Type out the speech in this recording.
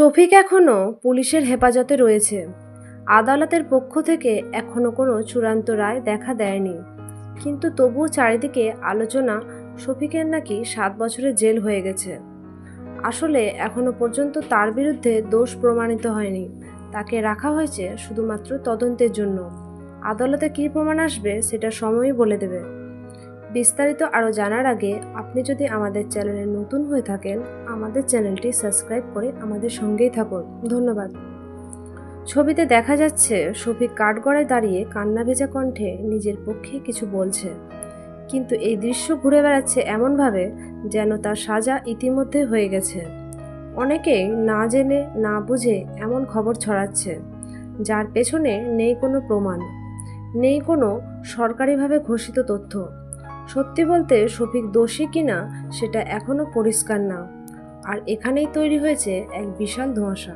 শফিক এখনও পুলিশের হেফাজতে রয়েছে। আদালতের পক্ষ থেকে এখনও কোনো চূড়ান্ত রায় দেখা দেয়নি। কিন্তু তবুও চারিদিকে আলোচনা শফিকের নাকি সাত বছরের জেল হয়ে গেছে। আসলে এখনও পর্যন্ত তার বিরুদ্ধে দোষ প্রমাণিত হয়নি। তাকে রাখা হয়েছে শুধুমাত্র তদন্তের জন্য। আদালতে কী প্রমাণ আসবে সেটা সময়ই বলে দেবে। বিস্তারিত আরও জানার আগে আপনি যদি আমাদের চ্যানেলে নতুন হয়ে থাকেন আমাদের চ্যানেলটি সাবস্ক্রাইব করে আমাদের সঙ্গেই থাকুন ধন্যবাদ। ছবিতে দেখা যাচ্ছে, শফিক কাঠগড়ায় দাঁড়িয়ে কান্না ভেজা কণ্ঠে নিজের পক্ষে কিছু বলছে। কিন্তু এই দৃশ্য ঘুরে বেড়াচ্ছে এমনভাবে যেন তার সাজা ইতিমধ্যে হয়ে গেছে। অনেকেই না জেনে, না বুঝে এমন খবর ছড়াচ্ছে, যার পেছনে নেই কোনো প্রমাণ, নেই কোনো সরকারিভাবে ঘোষিত তথ্য। সত্যি বলতে, শফিক দোষী কিনা সেটা এখনও পরিষ্কার না। আর এখানেই তৈরি হয়েছে এক বিশাল ধোঁয়াশা।